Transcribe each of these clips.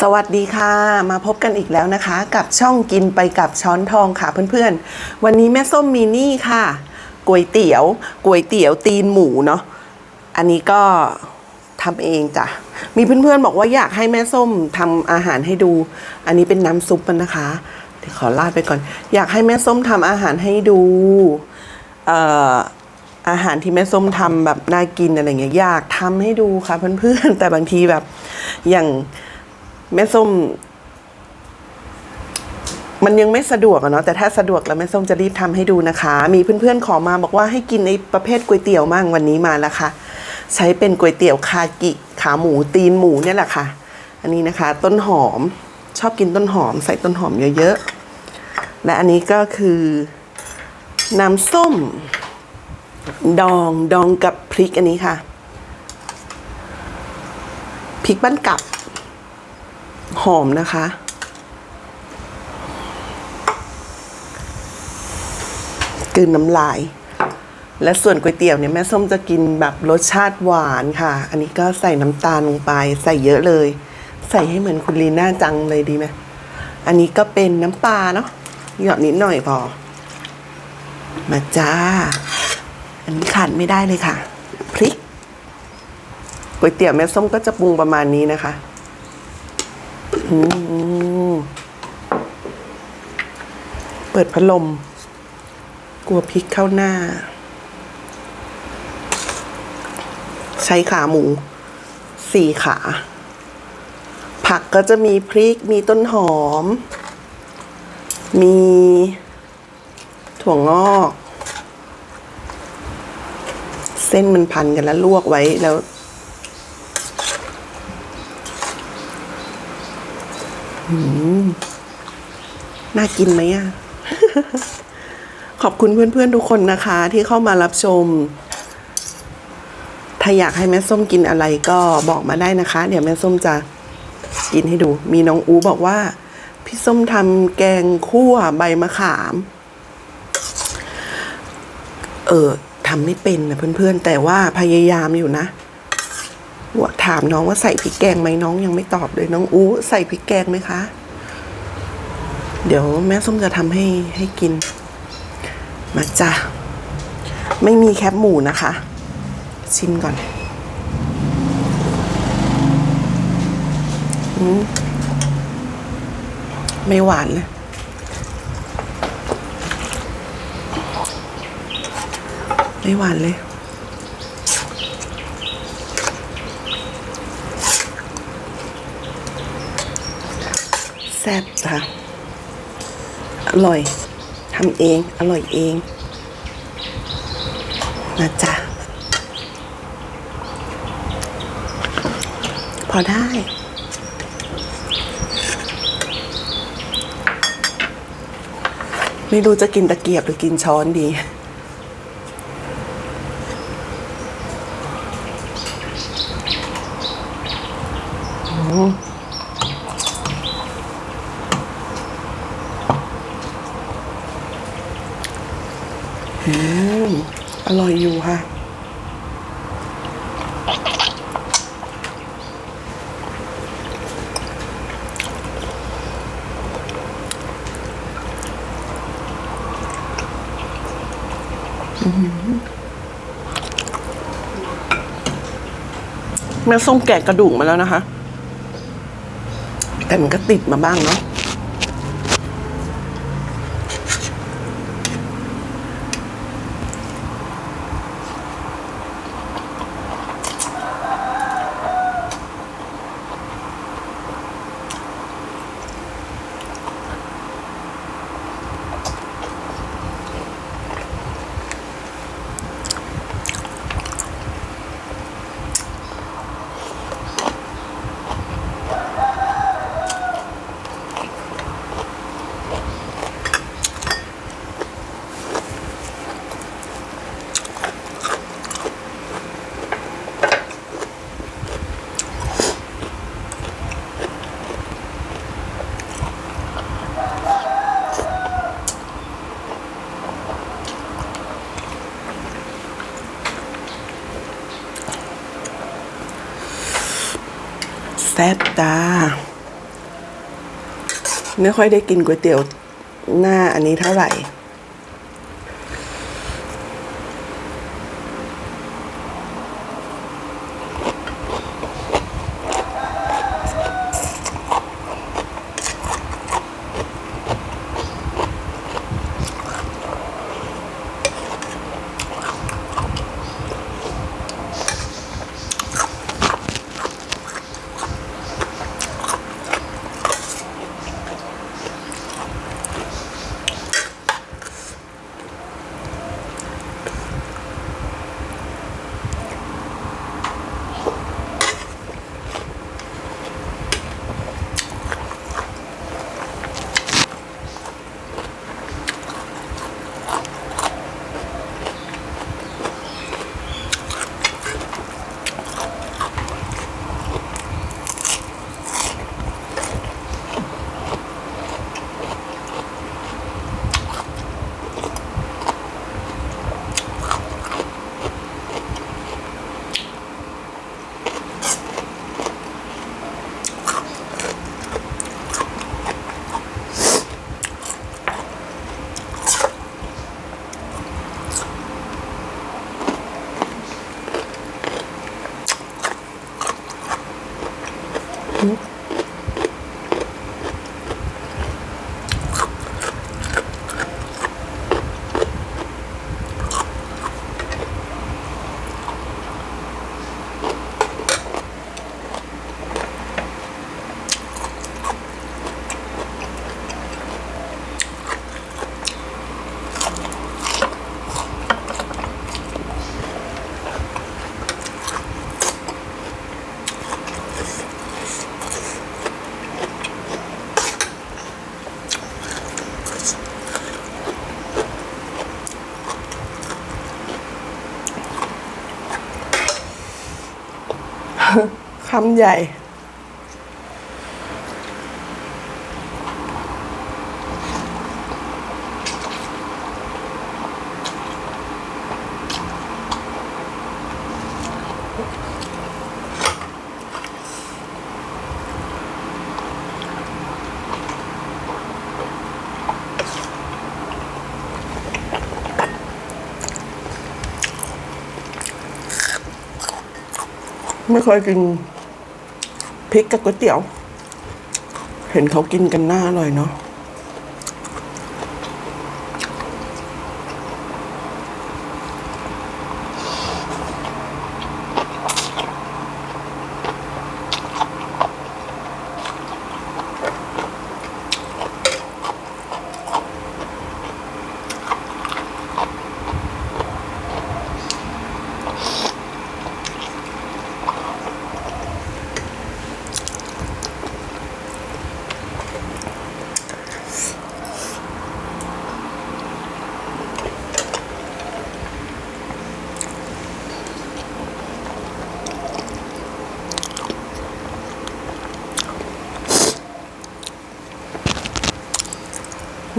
สวัสดีค่ะ มาพบกันอีกแล้วนะคะ กับช่องกินไปกับช้อนทองค่ะเพื่อนๆ วันนี้แม่ส้มมีนี่ค่ะก๋วยเตี๋ยวก๋วยเตี๋ยวตีนหมูเนาะอันนี้ก็ทำเองจ้ะมีเพื่อนๆบอกว่าอยากให้แม่ส้มทำอาหารให้ดู อันนี้เป็นน้ำซุปมันนะคะเดี๋ยวขอลาดไปก่อน อยากให้แม่ส้มทำอาหารให้ดูเอ่ออาหารที่แม่ส้มทำแบบน่ากินอะไรเงี้ยอยากทำให้ดูค่ะเพื่อนๆแต่บางทีแบบอย่าง แม่ส้ม มันยังไม่สะดวกอะเนาะแต่ถ้าสะดวกแล้วแม่ส้มจะรีบทำให้ดูนะคะ มีเพื่อนๆขอมาบอกว่าให้กินในประเภทก๋วยเตี๋ยวมั่งวันนี้มาแล้วค่ะ ใช้เป็นก๋วยเตี๋ยวคากิขาหมูตีนหมูเนี่ยแหละค่ะ อันนี้นะคะ ต้นหอมชอบกินต้นหอม ใส่ต้นหอมเยอะๆ และอันนี้ก็คือน้ำส้ม ดองดองกับพริกอันนี้ค่ะ พริกบ้านกับ หอมนะคะ กลืนน้ำลาย และส่วนก๋วยเตี๋ยวเนี่ยแม่ส้มจะกินแบบรสชาติหวานค่ะ อันนี้ก็ใส่น้ำตาลลงไป ใส่เยอะเลย ใส่ให้เหมือนคุณลีน่าจังเลยดีไหมอันนี้ก็เป็นน้ำปลาเนาะหยอดนิดหน่อยพอ มาจ้า อันนี้ขาดไม่ได้เลยค่ะ พริก ก๋วยเตี๋ยวแม่ส้มก็จะปรุงประมาณนี้นะคะ เปิดพัดลม กลัวพริกเข้าหน้า ใช้ขาหมู สี่ขา ผักก็จะมีพริก มีต้นหอม มีถั่วงอก เส้นมันพันกันแล้วลวกไว้แล้ว หืม น่ากินไหมอะ ขอบคุณเพื่อนๆทุกคนนะคะ ที่เข้ามารับชม ถ้าอยากให้แม่ส้มกินอะไรก็บอกมาได้นะคะ เดี๋ยวแม่ส้มจะกินให้ดู มีน้องอูบอกว่า พี่ส้มทำแกงคั่วใบมะขาม เออทำไม่เป็นนะเพื่อนๆ แต่ว่าพยายามอยู่นะ วถามน้องว่าใส่พริกแกงไหมน้องยังไม่ตอบเลยน้องอู้ใส่พริกแกงไหมคะ เดี๋ยวแม่ส้มจะทำให้ให้กิน มาจ้ะไม่มีแคบหมูนะคะ ชิมก่อนอมไม่หวานเลยไม่หวานเลย แซ่บค่ะอร่อยทำเอง อร่อยเองนะจ๊ะพอได้ ไม่รู้จะกินตะเกียบหรือกินช้อนดีอืม อืออร่อยอยู่ค่ะ แม่ส้มแกะกระดูกมาแล้วนะคะ แต่มันก็ติดมาบ้างเนาะ แซ่บจ้า ไม่ค่อยได้กินก๋วยเตี๋ยวหน้าอันนี้เท่าไหร่ คำใหญ่ ไม่เคยกินพริกกับก๋วยเตี๋ยว เห็นเขากินกันหน้าอร่อยเนาะ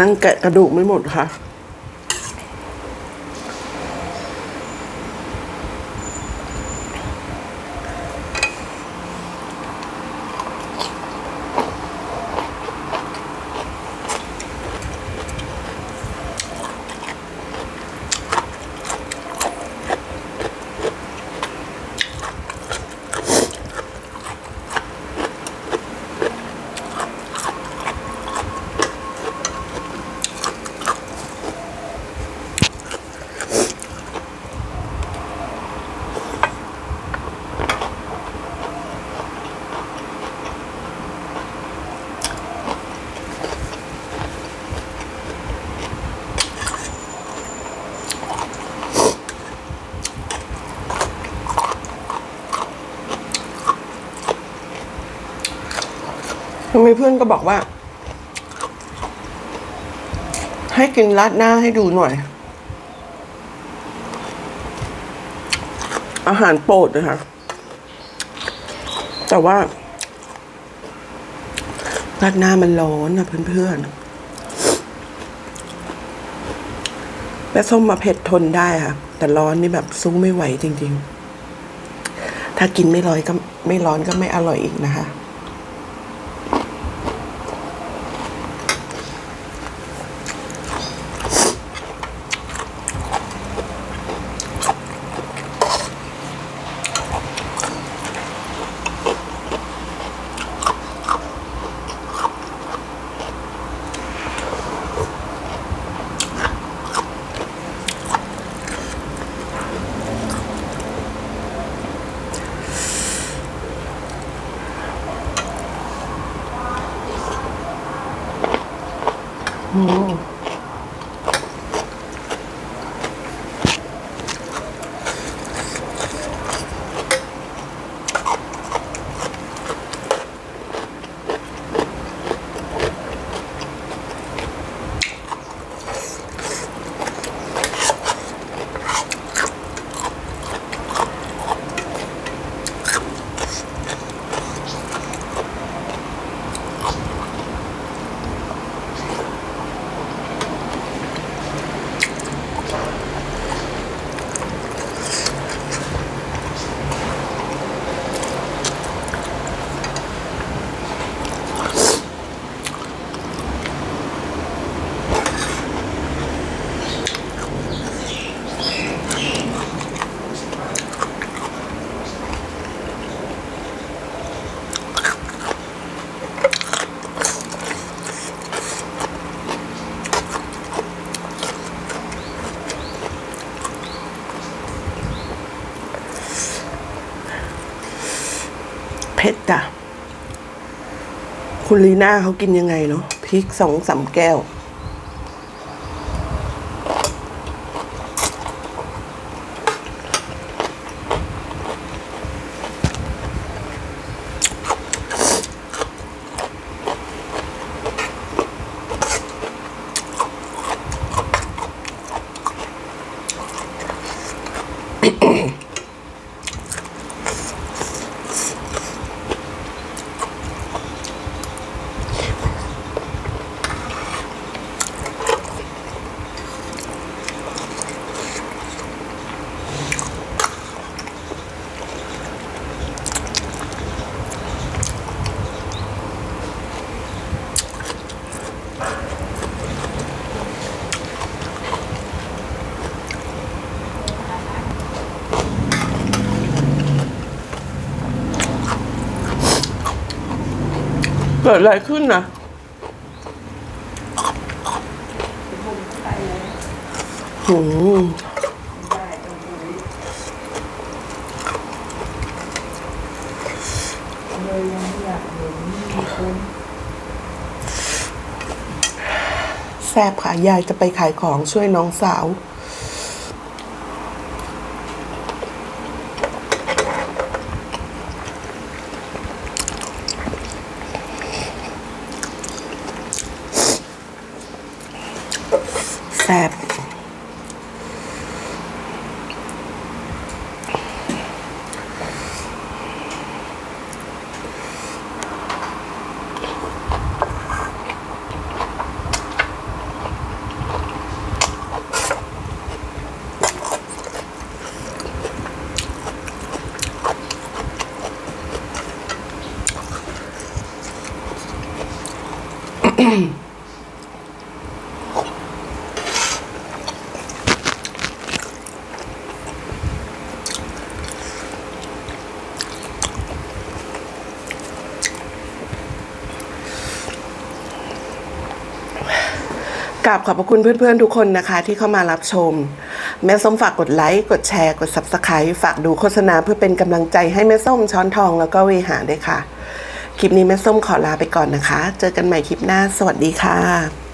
นั่งแกะกระดูกไม่หมดค่ะำไมเพื่อนก็บอกว่า ให้กินราดหน้าให้ดูหน่อย อาหารโปรดนะคะแต่ว่าราดหน้ามันร้อนนะเพื่อนๆแม่ส้มมาเผ็ดทนได้ค่ะ แต่ร้อนนี่แบบสู้ไม่ไหวจริงๆ ถ้ากินไม่ร้อยก็ไม่ร้อนก็ไม่อร่อยอีกนะคะ เผ็ดจ้ะ คุณลีน่าเขากินยังไงเนาะพริกสองสามแก้ว กิดอะไรขึ้นนะหืมแซบค่ะ ยายจะไปขายของช่วยน้องสาว แซบ กราบขอบพระคุณเพื่อนๆทุกคนนะคะ ที่เข้ามารับชม แม่ส้มฝากกดไลค์กดแชร์กด Subscribe ฝากดูโฆษณาเพื่อเป็นกำลังใจให้แม่ส้มช้อนทองแล้วก็เวหาด้วยค่ะ คลิปนี้แม่ส้มขอลาไปก่อนนะคะ เจอกันใหม่คลิปหน้า สวัสดีค่ะ